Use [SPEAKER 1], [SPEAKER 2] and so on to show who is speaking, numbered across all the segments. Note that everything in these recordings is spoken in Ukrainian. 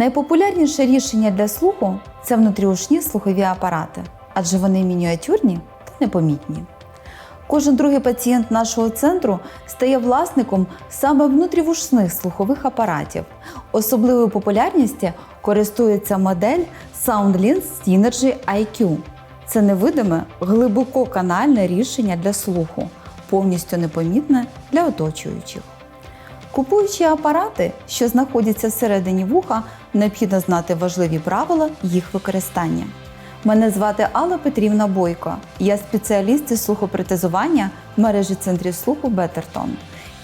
[SPEAKER 1] Найпопулярніше рішення для слуху це внутріушні слухові апарати, адже вони мініатюрні та непомітні. Кожен другий пацієнт нашого центру стає власником саме внутрівушних слухових апаратів. Особливою популярністю користується модель SoundLens Synergy IQ. Це невидиме, глибококанальне рішення для слуху, повністю непомітне для оточуючих. Купуючи апарати, що знаходяться всередині вуха, необхідно знати важливі правила їх використання. Мене звати Алла Петрівна Бойко. Я спеціаліст із слухопротезування мережі центрів слуху Бетертон.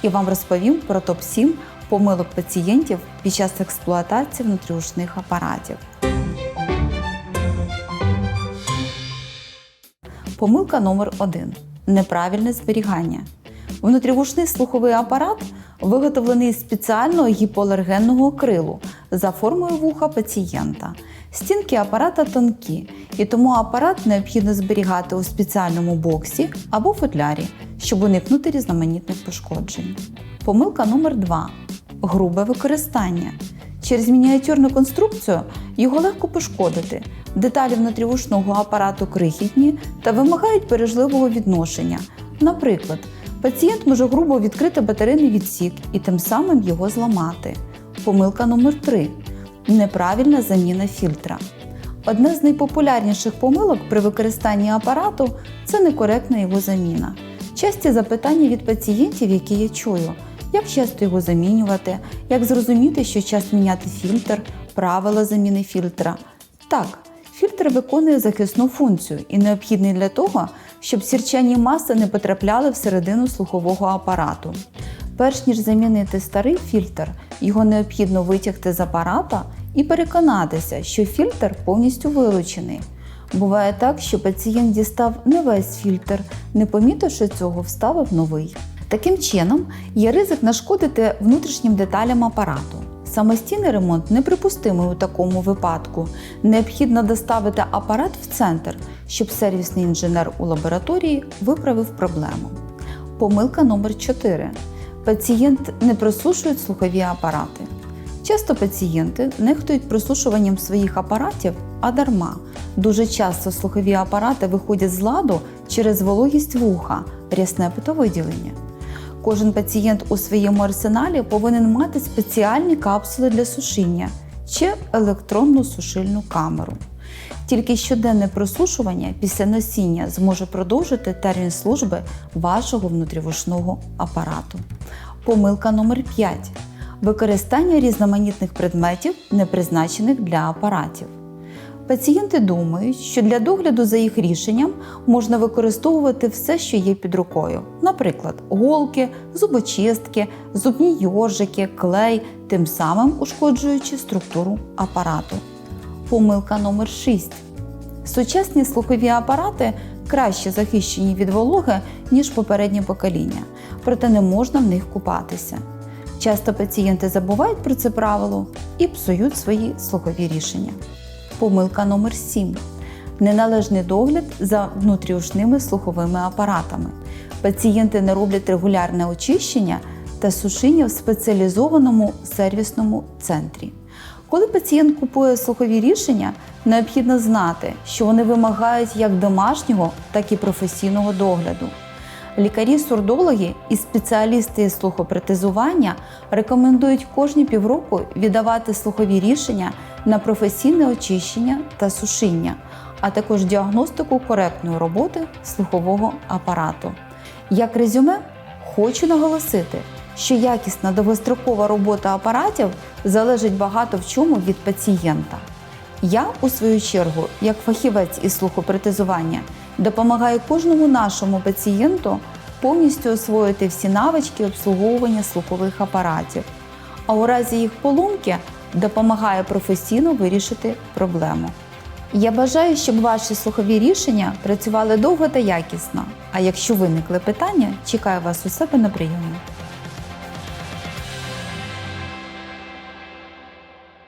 [SPEAKER 1] І вам розповім про топ-7 помилок пацієнтів під час експлуатації внутріушних апаратів. Помилка номер 1 неправильне зберігання. Внутрівушний слуховий апарат виготовлений з спеціального гіпоалергенного крилу за формою вуха пацієнта. Стінки апарата тонкі, і тому апарат необхідно зберігати у спеціальному боксі або футлярі, щоб уникнути різноманітних пошкоджень. Помилка номер 2 грубе використання. Через мініатюрну конструкцію його легко пошкодити. Деталі внутрівушного апарату крихітні та вимагають бережливого відношення. Наприклад, пацієнт може грубо відкрити батарейний відсік і тим самим його зламати. Помилка номер 3 неправильна заміна фільтра. Одна з найпопулярніших помилок при використанні апарату це некоректна його заміна. Часті запитання від пацієнтів, які я чую, як часто його замінювати, як зрозуміти, що час міняти фільтр, правила заміни фільтра. Так, фільтр виконує захисну функцію і необхідний для того, щоб сірчані маси не потрапляли всередину слухового апарату. Перш ніж замінити старий фільтр, його необхідно витягти з апарата і переконатися, що фільтр повністю вилучений. Буває так, що пацієнт дістав не весь фільтр, не помітивши цього, вставив новий. Таким чином, є ризик нашкодити внутрішнім деталям апарату. Самостійний ремонт неприпустимий у такому випадку. Необхідно доставити апарат в центр, щоб сервісний інженер у лабораторії виправив проблему. Помилка номер 4. Пацієнт не просушує слухові апарати. Часто пацієнти нехтують просушуванням своїх апаратів, а дарма. Дуже часто слухові апарати виходять з ладу через вологість вуха, рясне потовиділення. Кожен пацієнт у своєму арсеналі повинен мати спеціальні капсули для сушіння чи електронну сушильну камеру. Тільки щоденне просушування після носіння зможе продовжити термін служби вашого внутрівушного апарату. Помилка номер 5. Використання різноманітних предметів, не призначених для апаратів. Пацієнти думають, що для догляду за їх рішенням можна використовувати все, що є під рукою, наприклад, голки, зубочистки, зубні йожики, клей, тим самим ушкоджуючи структуру апарату. Помилка номер 6. Сучасні слухові апарати краще захищені від вологи, ніж попереднє покоління, проте не можна в них купатися. Часто пацієнти забувають про це правило і псують свої слухові рішення. Помилка номер 7. Неналежний догляд за внутріушними слуховими апаратами. Пацієнти не роблять регулярне очищення та сушіння в спеціалізованому сервісному центрі. Коли пацієнт купує слухові рішення, необхідно знати, що вони вимагають як домашнього, так і професійного догляду. Лікарі-сурдологи і спеціалісти з слухопротезування рекомендують кожні півроку віддавати слухові рішення на професійне очищення та сушіння, а також діагностику коректної роботи слухового апарату. Як резюме, хочу наголосити, що якісна довгострокова робота апаратів залежить багато в чому від пацієнта. Я, у свою чергу, як фахівець із слухопротезування, допомагаю кожному нашому пацієнту повністю освоїти всі навички обслуговування слухових апаратів, а у разі їх поломки допомагає професійно вирішити проблему. Я бажаю, щоб ваші слухові рішення працювали довго та якісно. А якщо виникли питання, чекаю вас у себе на прийомі.